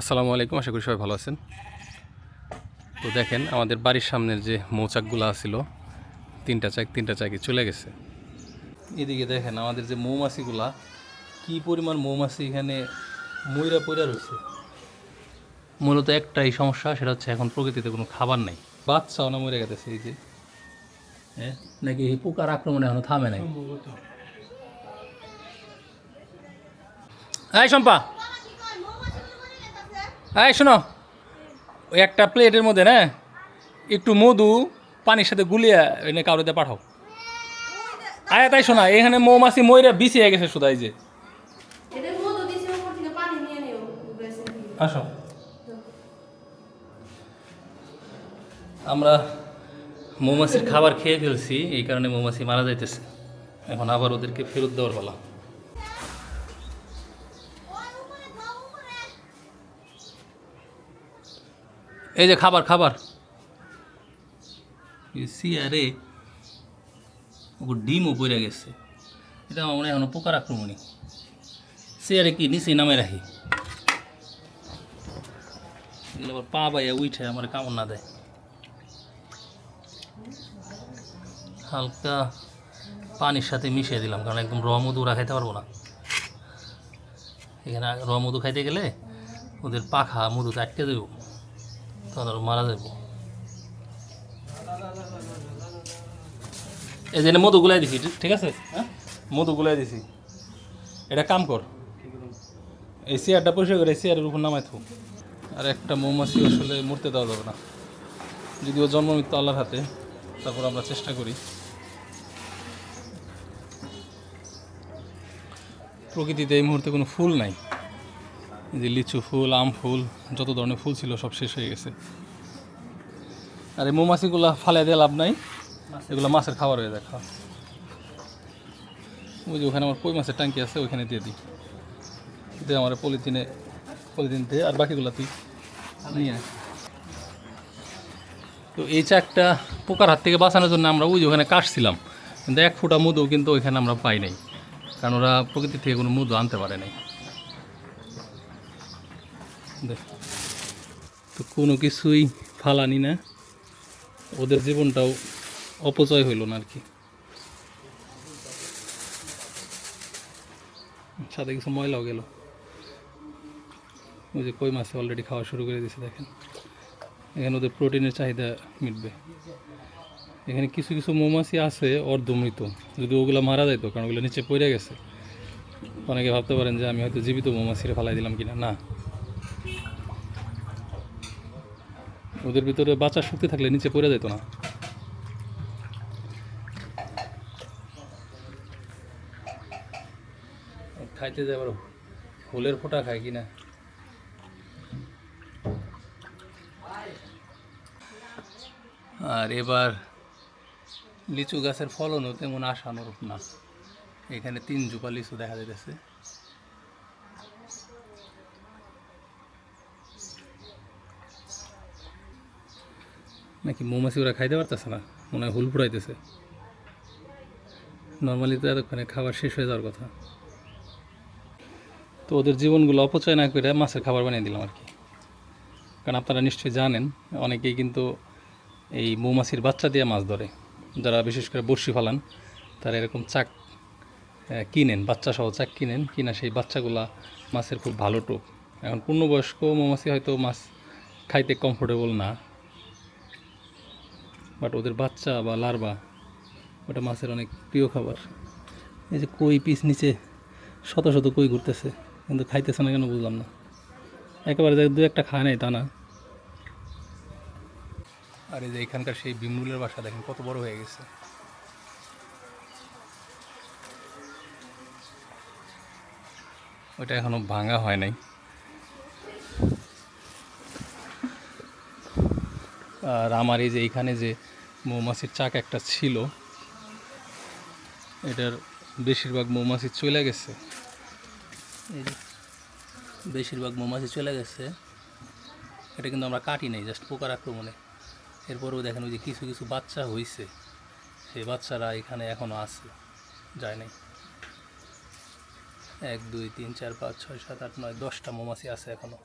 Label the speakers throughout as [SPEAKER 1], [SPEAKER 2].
[SPEAKER 1] আসসালামু আলাইকুম আশা করি সবাই ভালো আছেন তো দেখেন আমাদের বাড়ির সামনের যে মৌচাকগুলো আছিল তিনটা চাক তিনটা চাকি চলে গেছে এদিকে দেখেন আমাদের যে মৌমাছিগুলা কি পরিমাণ মৌমাছি এখানে ময়রা পয়রা রয়েছে মূলত একটাই সমস্যা সেটা হচ্ছে এখন প্রকৃতিতে কোনো খাবার নাই বাচ্চা না মরে গেছে এই যে হ্যাঁ নাকি এই পোকার আক্রমণে এখনো থামে নাই এই শম্পা হ্যাঁ শোনো ওই একটা প্লেটের মধ্যে না একটু মধু পানির সাথে গুলিয়া এনে কাউরিতে পাঠাও আয়া তাই শোনা এখানে মৌমাছি ময়রা বিছিয়ে গেছে শুধু এই যে আসো আমরা মৌমাছির খাবার খেয়ে ফেলছি এই কারণে মৌমাছি মারা যাইতেছে এখন আবার ওদেরকে ফেরত দেওয়ার বলা এই যে খাবার খাবার এসি আরে ওকে ডিমও পড়ে গেছে এটা আমার মনে হয় পোকার আক্রমণই সে আরে কি নিচে নামে রাখি আবার পা বাইয়া উঠে আমার কামড় না দেয় হালকা পানির সাথে মিশিয়ে দিলাম কারণ একদম র মধু খাইতে পারবো না এখানে র মধু খাইতে গেলে ওদের পাখা মধুতে আটকে দেবো তাহলে মারা যাব এই যে মধু গুলাই দিছি ঠিক আছে হ্যাঁ মধু গুলাই দিছি এটা কাম কর এই চেয়ারটা পরিষ্কার করে এই চেয়ারের উপর নামাই থাকুক আর একটা মৌমাছি আসলে মরতে দেওয়া যাবে না যদিও জন্ম মৃত্যু আল্লাহর হাতে তারপর আমরা চেষ্টা করি প্রকৃতিতে এই মুহূর্তে কোনো ফুল নাই যে লিচু ফুল আম ফুল যত ধরনের ফুল ছিল সব শেষ হয়ে গেছে আর এই মৌমাছিগুলো ফালে দিয়ে লাভ নাই এগুলো মাছের খাবার হয়ে দেখা ওই যে ওখানে আমার কই মাছের ট্যাঙ্কি আছে ওইখানে দিয়ে দিই দিয়ে আমার পলিথিনে পলিথিন দিয়ে আর বাকিগুলো তুই নিয়ে তো এই চাকটা পোকার হাত থেকে বাঁচানোর জন্য আমরা ওই ওখানে কাটছিলাম কিন্তু এক ফুটা মধু কিন্তু ওইখানে আমরা পাই নাই কারণ ওরা প্রকৃতি থেকে কোনো মধু আনতে পারে নাই তো কোনো কিছুই ফালানি না ওদের জীবনটাও অপচয় হইল না আর কি সাথে কিছু ময়লাও গেল ওই যে কই মাছে অলরেডি খাওয়া শুরু করে দিয়েছে দেখেন এখানে ওদের প্রোটিনের চাহিদা মিটবে এখানে কিছু কিছু মৌমাছি আছে অর্ধমৃত যদি ওগুলো মারা যাইতো কারণ ওগুলো নিচে পড়ে গেছে অনেকে ভাবতে পারেন যে আমি হয়তো জীবিত মৌমাছিরে ফালাই দিলাম কিনা না ওদের ভিতরে বাঁচার শক্তি থাকলে নিচে পড়ে যেত না খাইতে যায় আবার ফুলের ফোঁটা খায় কিনা আর এবার লিচু গাছের ফলনও তেমন আশানুরূপ না এখানে তিন জুপা লিচু দেখা যাইতেছে কি মৌমাছি ওরা খাইতে পারতেছে না মনে হয় হুল পুড়াইতেছে নর্মালি তো এতক্ষণে খাবার শেষ হয়ে যাওয়ার কথা তো ওদের জীবনগুলো অপচয় না করে মাছের খাবার বানিয়ে দিলাম আর কি কারণ আপনারা নিশ্চয়ই জানেন অনেকেই কিন্তু এই মৌমাছির বাচ্চা দিয়ে মাছ ধরে যারা বিশেষ করে বড়শি ফালান তারা এরকম চাক কিনেন বাচ্চা সহ চাক কিনেন কিনা সেই বাচ্চাগুলা মাছের খুব ভালো টোপ এখন পূর্ণবয়স্ক মৌমাছি হয়তো মাছ খাইতে কমফোর্টেবল না বাট ওদের বাচ্চা বা লার্বা ওটা মাছের অনেক প্রিয় খাবার এই যে কই পিস নিচে শত শত কই ঘুরতেছে কিন্তু খাইতেছে না কেন বুঝলাম না একেবারে দু একটা খায় নাই তা না আর এই যে এখানকার সেই বিমুলের বাসা দেখেন কত বড় হয়ে গেছে ওটা এখনও ভাঙা হয় নাই আর আমার এই যে এইখানে যে মৌমাছির চাক একটা ছিল এটার বেশিরভাগ মৌমাছি চলে গেছে এই বেশিরভাগ মৌমাছি চলে গেছে এটা কিন্তু আমরা কাটি নাই জাস্ট পোকার আক্রমণে এরপরেও দেখেন ওই যে কিছু কিছু বাচ্চা হয়েছে সেই বাচ্চারা এখানে এখনও আছে যায় নাই এক দুই তিন চার পাঁচ ছয় সাত আট নয় দশটা মৌমাছি আছে এখনও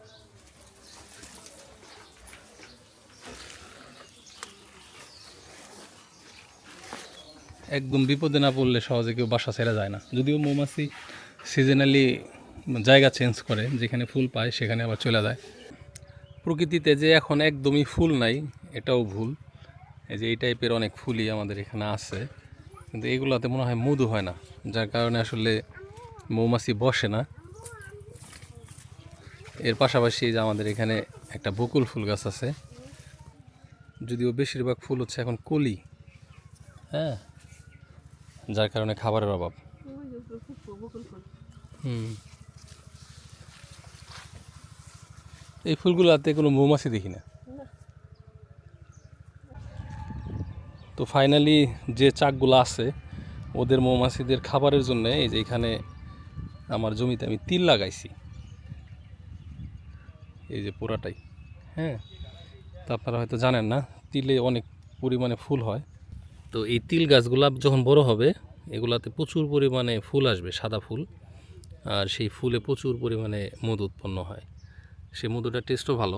[SPEAKER 1] একদম বিপদে না পড়লে সহজে কেউ বাসা ছেড়ে যায় না যদিও মৌমাছি সিজনালি জায়গা চেঞ্জ করে যেখানে ফুল পায় সেখানে আবার চলে যায় প্রকৃতিতে যে এখন একদমই ফুল নাই এটাও ভুল এই যে এই টাইপের অনেক ফুলই আমাদের এখানে আছে কিন্তু এগুলোতে মনে হয় মধু হয় না যার কারণে আসলে মৌমাছি বসে না এর পাশাপাশি যে আমাদের এখানে একটা বকুল ফুল গাছ আছে যদিও বেশিরভাগ ফুল হচ্ছে এখন কলি হ্যাঁ যার কারণে খাবারের অভাব এই ফুলগুলোতে কোনো মৌমাছি দেখি না তো ফাইনালি যে চাকগুলো আছে ওদের মৌমাছিদের খাবারের জন্য এই যে এখানে আমার জমিতে আমি তিল লাগাইছি এই যে পোড়াটাই হ্যাঁ তারপরে হয়তো জানেন না তিলে অনেক পরিমাণে ফুল হয় তো এই তিল গাছগুলা যখন বড় হবে এগুলাতে প্রচুর পরিমাণে ফুল আসবে সাদা ফুল আর সেই ফুলে প্রচুর পরিমাণে মধু উৎপন্ন হয় সেই মধুটা টেস্টও ভালো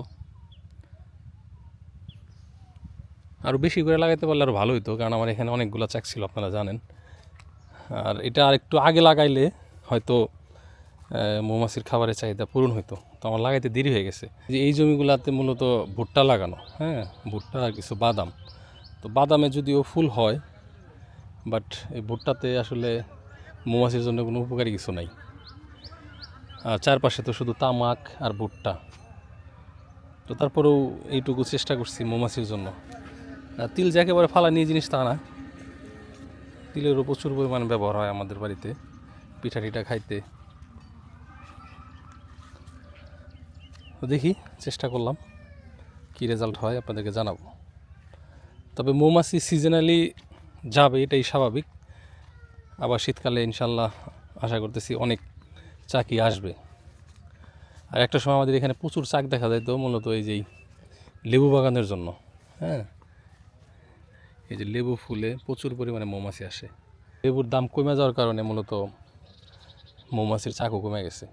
[SPEAKER 1] আরও বেশি করে লাগাইতে পারলে আরও ভালো হতো কারণ আমার এখানে অনেকগুলো চাক ছিল আপনারা জানেন আর এটা আর একটু আগে লাগাইলে হয়তো মৌমাছির খাবারের চাহিদা পূরণ হইতো তো আমার লাগাইতে দেরি হয়ে গেছে যে এই জমিগুলোতে মূলত ভুট্টা লাগানো হ্যাঁ ভুট্টা আর কিছু বাদাম তো বাদামে যদিও ফুল হয় বাট এই ভুট্টাতে আসলে মৌমাছির জন্য কোনো উপকারী কিছু নাই চারপাশে তো শুধু তামাক আর ভুট্টা তো তারপরেও এইটুকু চেষ্টা করছি মৌমাছির জন্য তিল যে একেবারে ফালা নিয়ে জিনিস তা না তিলেরও প্রচুর পরিমাণে ব্যবহার হয় আমাদের বাড়িতে পিঠা টিঠা খাইতে দেখি চেষ্টা করলাম কী রেজাল্ট হয় আপনাদেরকে জানাবো তবে মৌমাছি সিজনালি যাবে এটাই স্বাভাবিক আবার শীতকালে ইনশাল্লাহ আশা করতেছি অনেক চাকি আসবে আর একটা সময় আমাদের এখানে প্রচুর চাক দেখা যায় তো মূলত এই যেই লেবু বাগানের জন্য হ্যাঁ এই যে লেবু ফুলে প্রচুর পরিমাণে মৌমাছি আসে লেবুর দাম কমে যাওয়ার কারণে মূলত মৌমাছির চাকও কমে গেছে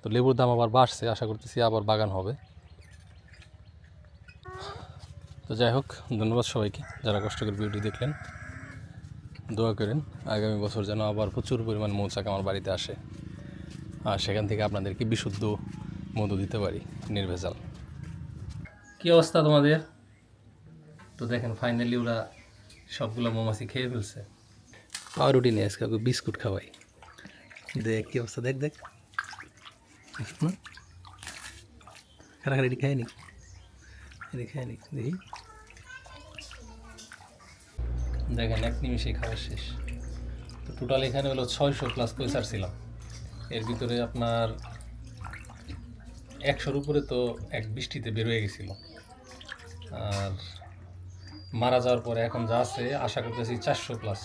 [SPEAKER 1] তো লেবুর দাম আবার বাড়ছে আশা করতেছি আবার বাগান হবে তো যাই হোক ধন্যবাদ সবাইকে যারা কষ্ট করে ভিডিও দেখলেন দোয়া করেন আগামী বছর যেন আবার প্রচুর পরিমাণ মৌচাক আমার বাড়িতে আসে আর সেখান থেকে আপনাদেরকে বিশুদ্ধ মধু দিতে পারি নির্ভেজাল কী অবস্থা তোমাদের তো দেখেন ফাইনালি ওরা সবগুলো মৌমাছি খেয়ে ফেলছে পাউরুটি নিয়ে আজকে ওকে বিস্কুট খাওয়াই দেখ কী অবস্থা দেখ দেখ না খারাখারি খায়নি এদিকে দেখি দেখেন এক নিমিষে খাবার শেষ তো টোটাল এখানে হলো ছয়শো প্লাস পয়সার ছিলাম এর ভিতরে আপনার একশোর উপরে তো এক বৃষ্টিতে বেরোয় গেছিল আর মারা যাওয়ার পরে এখন যা আছে আশা করতেছি চারশো প্লাস